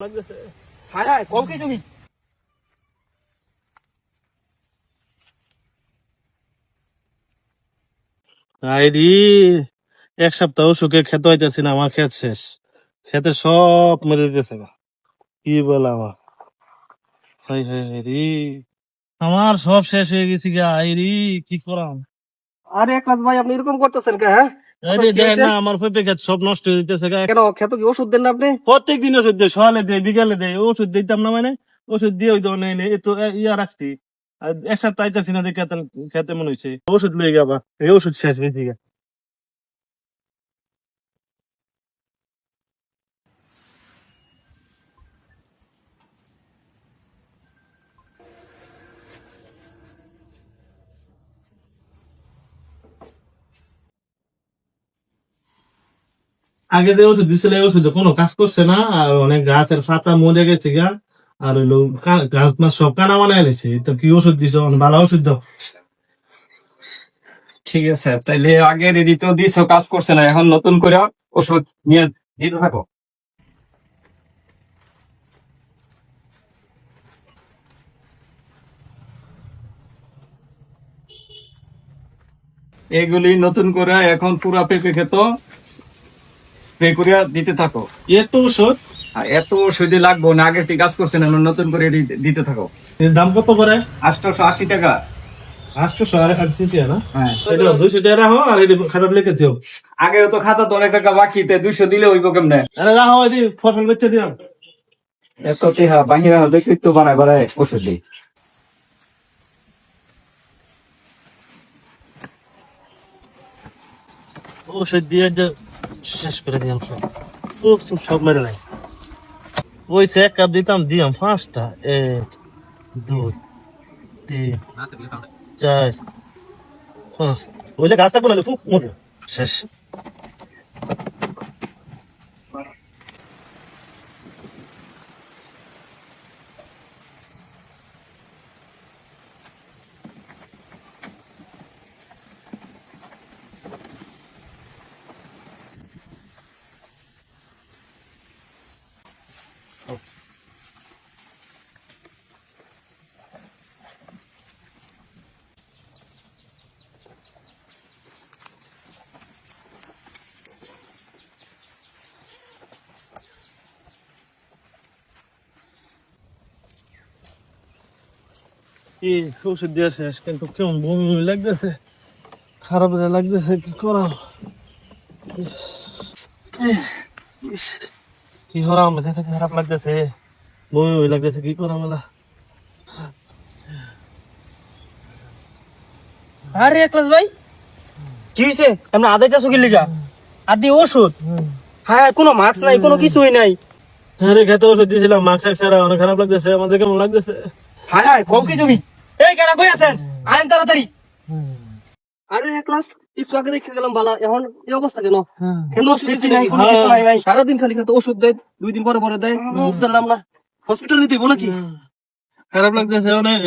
হায় হায় কি তুমি? আইরি এক সপ্তাহ সুখে খেতে হইতেছি না আমার খেত শেষ। খেতে সব মরে দিতেছে গা। কি বলে আমার হাই হাই হাই রে। আমার সব শেষ হয়ে গেছে গা আইরি কি করাম? আরে একলাখ ভাই আপনি এরকম করতেছেন কে হ্যাঁ? আমার পেঁপে সব নষ্ট হয়ে দিতেছে গা। কেন খেতো কি ওষুধ দেন আপনি? প্রত্যেক দিন ওষুধ দেয় সকালে দেয় বিকালে দেয় ওষুধ দিতাম না মানে? ওষুধ দিয়ে ওই তো ইয়া রাখছি। আর এক সপ্তাহ আইতাছি না দেখে খেতে মনে হয়েছে ওষুধ লয়ে গেবা এই ওষুধ শেষ হয়েছে আগে যে ওষুধ দিছিল এই ওষুধে কোনো কাজ করছে না, আর অনেক গাছের পাতা মরে গেছে গা, আর হইল গাছ মাছ সব কানা মানায় গেছে তো কি ওষুধ দিছ? ভালো ওষুধ দাও। ঠিক আছে, তাইলে আগে রেডি তো দিছো, কাজ করছে না, এখন নতুন করে ওষুধ নিয়ে দিতে থাকো। এগুলি নতুন করে এখন পুরা পেঁপে খেত। স্প্রে করিয়া দিতে থাকো। এত ওষুধ আর এত ওষুধে লাগবো না আগে ঠিক কাজ করছে না নতুন করে দিতে থাকো। দাম কত করে? আটশোশো আশি টাকা। আটশো আর একশো টাকা না? হ্যাঁ। দুইশো টাকা রাখো আর এটা লিখে দিও। আগে তো খাতা তো অনেক টাকা বাকি দুইশো দিলে কেমনে? রাখো এটি ফসল বেচে দিও। এত টেহা বাহিরা দেখি তো বানায় বানায় ওষুধ দিই। ওষুধ দিয়ে শেষ করে দিলাম সব। সব সব মেরে নাই। এক কাপ দিতাম দিলাম পাঁচটা এক দুই তিন চার পাঁচ। ওইলে গাছ থাকব না ফুক শেষ। কি ওষুধ দিয়ে শেষ কিন্তু কেমন বমি বমি লাগতেছে। খারাপ লাগতেছে কি ইস, কি দেখতে খারাপ লাগতেছে। বমি বমি লাগতেছে কি করাম এলা? আরে একলাখ ভাই কি হয়েছে আপনি আদাইটা সুখি লিগা? আর দি ওষুধ হ্যাঁ কোনো মাস্ক নাই কোনো কিছুই নাই। আরে খেতে ওষুধ দিয়েছিলাম মাস্ক ছাড়া অনেক খারাপ লাগতেছে আমাদের কেমন লাগতেছে? হায় হায় কম কি তুমি? এই কেনা কই আছেন? আইন তাড়াতাড়ি। আরে একলাস একটু আগে দেখে গেলাম বালা এখন এই অবস্থা কেন? নাই? কোনো ভাই সারাদিন খালি ওষুধ দেয় দুই দিন পরে পরে দেয় না। হসপিটাল নাকি? খারাপ লাগতেছে অনেক।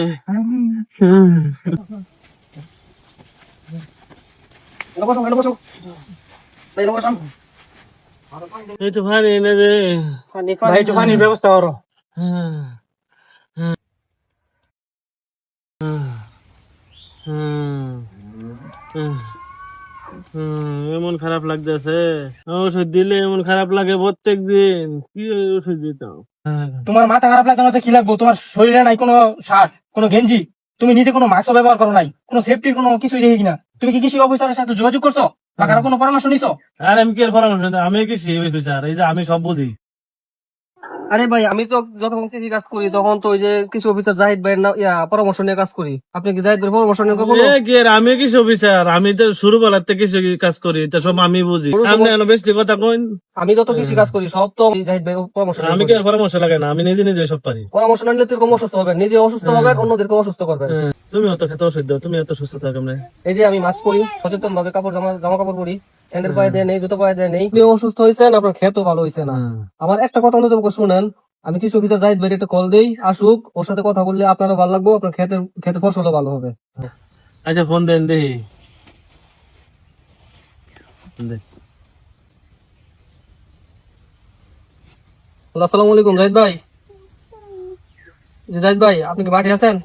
এই তো ভাই এনে যে ব্যবস্থা করো। এমন খারাপ লাগতেছে। ওষুধ দিলে এমন খারাপ লাগে প্রত্যেক দিন কি ওষুধ দিতাম? তোমার মাথা খারাপ লাগবে না কি লাগবো? তোমার শরীরে নাই কোনো শার্ট কোনো গেঞ্জি। তুমি নিজে কোনো মাস্ক ব্যবহার করো নাই। কোনো সেফটির কোনো কিছুই দেখি কিনা। তুমি কি কৃষি অফিসারের সাথে যোগাযোগ করছ? বা কারও কোনো পরামর্শ নিছো? আর আমি কি আর পরামর্শ আমি কি অফিসার। এই যে আমি সব বুঝি। আরে ভাই আমি তো যখন কৃষি কাজ করি তখন তো ওই যে কৃষি অফিসার জাহিদ ভাইয়ের না- ইয়া পরামর্শ নিয়ে কাজ করি। আপনি কি জাহিদ ভাইয়ের পরামর্শ নিয়ে কখনো কি আমি কি সব বিচার আমি তো শুরু বেলার থেকে কিছু কাজ করি তা সব আমি বুঝি। আপনি এলো বেশি কথা কইন। আমি যত কৃষি কাজ করি সব তো জাহিদ ভাই পরামর্শ আমি কি পরামর্শ লাগে না? আমি নিজে নিজে সব পারি। পরামর্শ না নিলে তুমি অসুস্থ হবে নিজে অসুস্থ হবে অন্যদেরকে অসুস্থ করবে। হ্যাঁ, তুমি অত খেতে দাও তুমি এত সুস্থ থাকো না এই যে আমি মাস্ক পরি সচেতন ভাবে কাপড় জামা জামা কাপড় পরি স্যান্ডেল পায়ে দেয় নেই জুতো পায়ে দেয় নেই। আপনি অসুস্থ হয়েছেন আপনার খেতেও ভালো হয়েছে না। আমার একটা কথা করে শুনেন আমি কৃষি অফিসার জাহিদ ভাই একটা কল দেই আসুক ওর সাথে কথা বললে আপনারও ভালো লাগবে আপনার খেতের খেতে ফসলও ভালো হবে। আচ্ছা ফোন দেন দেখি। আসসালামু আলাইকুম জাহিদ ভাই। জাহিদ ভাই আপনি কি মাঠে আছেন?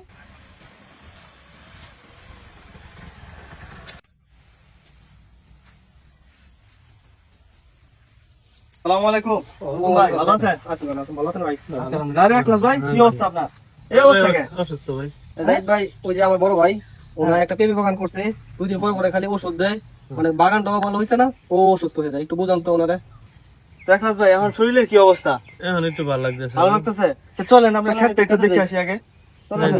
সালামু আলাইকুম। ভাই ভালো আছেন আছি ভালো আছেন? ভাই দাঁড়ে ভাই কি অবস্থা আপনার? এই অবস্থা কে? অসুস্থ ভাই। জাহিদ ভাই ওই যে আমার বড় ভাই ওনার একটা পেঁপে বাগান করছে। দুই দিন পরে পরে খালি ওষুধ দেয়। মানে বাগানটাও ভালো হয়েছে না ও অসুস্থ হয়ে যায়। একটু বুঝান তো ওনারে। তো ভাই এখন শরীরের কি অবস্থা? এখন একটু ভালো লাগতেছে। ভালো লাগতেছে? চলেন আপনার ক্ষেতটা একটু দেখে আসি আগে। চলেন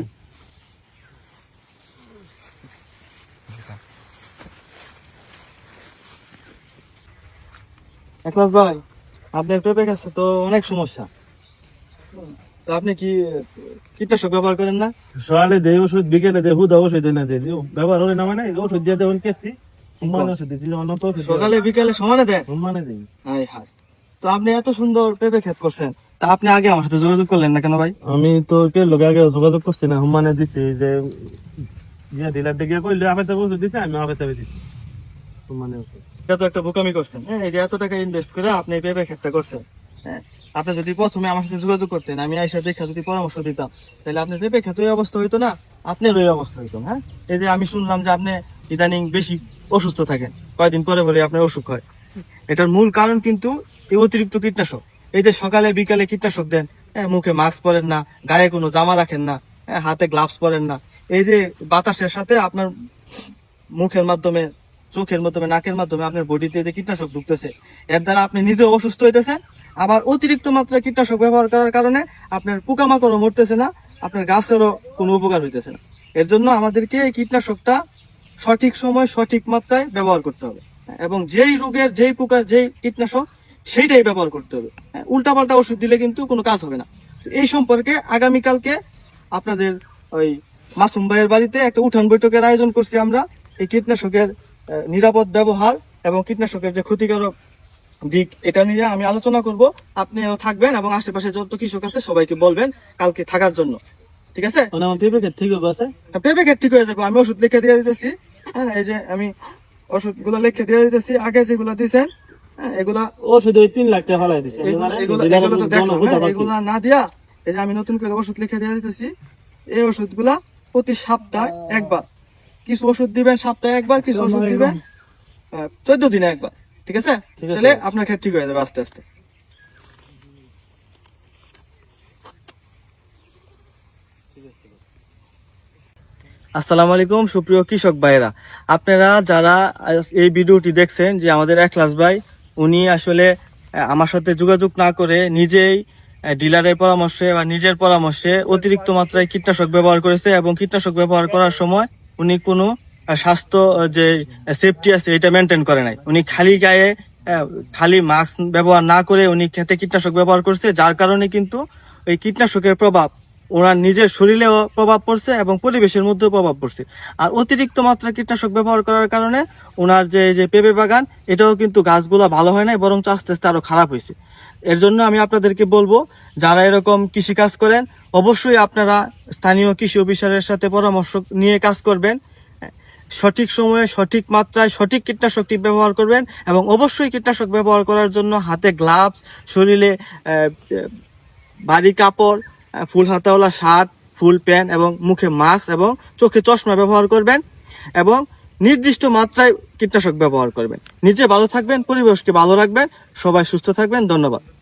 একলাস ভাই। আপনার পেঁপে গাছে তো অনেক সমস্যা। তো আপনি কি কীটনাশক ব্যবহার করেন না? সকালে দেয় ওষুধ বিকেলে দেয় হুদা ওষুধ এনে দেয় দিও। ব্যবহার হলে না মানে ওষুধ দিয়ে দেবেন কেসি মানে সকালে বিকালে সমানে দেন? মানে দিই। হাই হাই তো আপনি এত সুন্দর পেঁপে ক্ষেত করছেন। তা আপনি আগে আমার সাথে যোগাযোগ করলেন না কেন ভাই? আমি তো কে লোক আগে যোগাযোগ করছি না। মানে দিছি যে ইয়া ডিলার দিকে কইলে আমি তো ওষুধ দিছি আমি তবে দিছি। মানে ওষুধ। এটা তো একটা বোকামি করছেন। হ্যাঁ এই এত টাকা ইনভেস্ট করে আপনি এই পেঁপে ক্ষেতটা করছেন। হ্যাঁ। আপনি যদি প্রথমে আমার সাথে যোগাযোগ করতেন আমি আইসা দেখে যদি পরামর্শ দিতাম তাহলে আপনি পেঁপে ক্ষেত ওই অবস্থা হইতো না আপনার ওই অবস্থা হইতো হ্যাঁ? এই যে আমি শুনলাম যে আপনি ইদানিং বেশি অসুস্থ থাকেন কয়দিন পরে পরে আপনার অসুখ হয়। এটার মূল কারণ কিন্তু এই অতিরিক্ত কীটনাশক। এই যে সকালে বিকালে কীটনাশক দেন হ্যাঁ মুখে মাস্ক পরেন না গায়ে কোনো জামা রাখেন না হ্যাঁ, হাতে গ্লাভস পরেন না। এই যে বাতাসের সাথে আপনার মুখের মাধ্যমে চোখের মাধ্যমে, নাকের মাধ্যমে আপনার বডিতে যে কীটনাশক ঢুকতেছে, এর দ্বারা আপনি নিজেও অসুস্থ হইতেছেন, আবার অতিরিক্ত মাত্রায় কীটনাশক ব্যবহার করার কারণে আপনার পোকামাকড়ও মরতেছে না, আপনার গাছেরও কোনো উপকার হইতেছে না। এর জন্য আমাদেরকে এই কীটনাশকটা সঠিক সময়, সঠিক মাত্রায় ব্যবহার করতে হবে। এবং যেই রোগের, যেই পোকার, যেই কীটনাশক, সেইটাই ব্যবহার করতে হবে। উল্টাপাল্টা ওষুধ দিলে কিন্তু কোনো কাজ হবে না। এই সম্পর্কে আগামীকালকে আপনাদের ওই মাসুম ভাইয়ের বাড়িতে একটা উঠান বৈঠকের আয়োজন করছি আমরা, এই কীটনাশকের নিরাপদ ব্যবহার এবং কীটনাশকের যে ক্ষতিকারক দিক এটা নিয়ে আমি আলোচনা করব। আপনিও থাকবেন এবং আশেপাশে যত কৃষক আছে সবাইকে বলবেন কালকে থাকার জন্য। ঠিক আছে? পেঁপে ক্ষেত ঠিক আছে। পেঁপে ক্ষেত ঠিক হয়ে যাবে। আমি ওষুধ লিখে দিয়ে দিতেছি। হ্যাঁ এই যে আমি ওষুধগুলো লিখে দিয়ে দিতেছি। আগে যেগুলো দিছেন হ্যাঁ, এগুলা ওষুধ ওই তিন লাখ টাকা ফেলাই এগুলা তো হ্যাঁ। এগুলা না দিয়া এই যে আমি নতুন করে ওষুধ লিখে দিয়ে দিতেছি। এই ওষুধগুলা প্রতি সপ্তাহে একবার কিছু ওষুধ দিবেন সপ্তাহে একবার কিছু ওষুধ দিবেন? চোদ্দ দিনে একবার ঠিক আছে? তাহলে আপনার ক্ষেত ঠিক হয়ে যাবে আস্তে আস্তে। আসসালামু আলাইকুম সুপ্রিয় কৃষক ভাইরা আপনারা যারা এই ভিডিওটি দেখছেন যে আমাদের একলাস ভাই উনি আসলে আমার সাথে যোগাযোগ না করে নিজেই ডিলারের পরামর্শে বা নিজের পরামর্শে অতিরিক্ত মাত্রায় কীটনাশক ব্যবহার করেছে এবং কীটনাশক ব্যবহার করার সময় উনি কোনো স্বাস্থ্য যে সেফটি আছে, এটা মেনটেন করে নাই। উনি খালি গায়ে খালি মাস্ক ব্যবহার না করে উনি খেতে কীটনাশক ব্যবহার করছে, যার কারণে কিন্তু এই কীটনাশকের প্রভাব, ওনার নিজের শরীরেও প্রভাব পড়ছে এবং পরিবেশের মধ্যেও প্রভাব পড়ছে। আর অতিরিক্ত মাত্রা কীটনাশক ব্যবহার করার কারণে ওনার যে যে পেঁপে বাগান, এটাও কিন্তু গাছগুলো ভালো হয় নাই বরং আস্তে আস্তে আরও খারাপ হয়েছে। এর জন্য আমি আপনাদেরকে বলব, যারা এরকম কৃষি কাজ করেন, অবশ্যই আপনারা স্থানীয় কৃষি অফিসারের সাথে পরামর্শ নিয়ে কাজ করবেন। সঠিক সময়ে সঠিক মাত্রায় সঠিক কীটনাশকটি ব্যবহার করবেন এবং অবশ্যই কীটনাশক ব্যবহার করার জন্য হাতে গ্লাভস, শরীরে ভারী কাপড় ফুল হাতাওয়ালা শার্ট, ফুল প্যান্ট এবং মুখে মাস্ক এবং চোখে চশমা ব্যবহার করবেন এবং নির্দিষ্ট মাত্রায় কীটনাশক ব্যবহার করবেন। নিজে ভালো থাকবেন, পরিবেশকে ভালো রাখবেন। সবাই সুস্থ থাকবেন। ধন্যবাদ।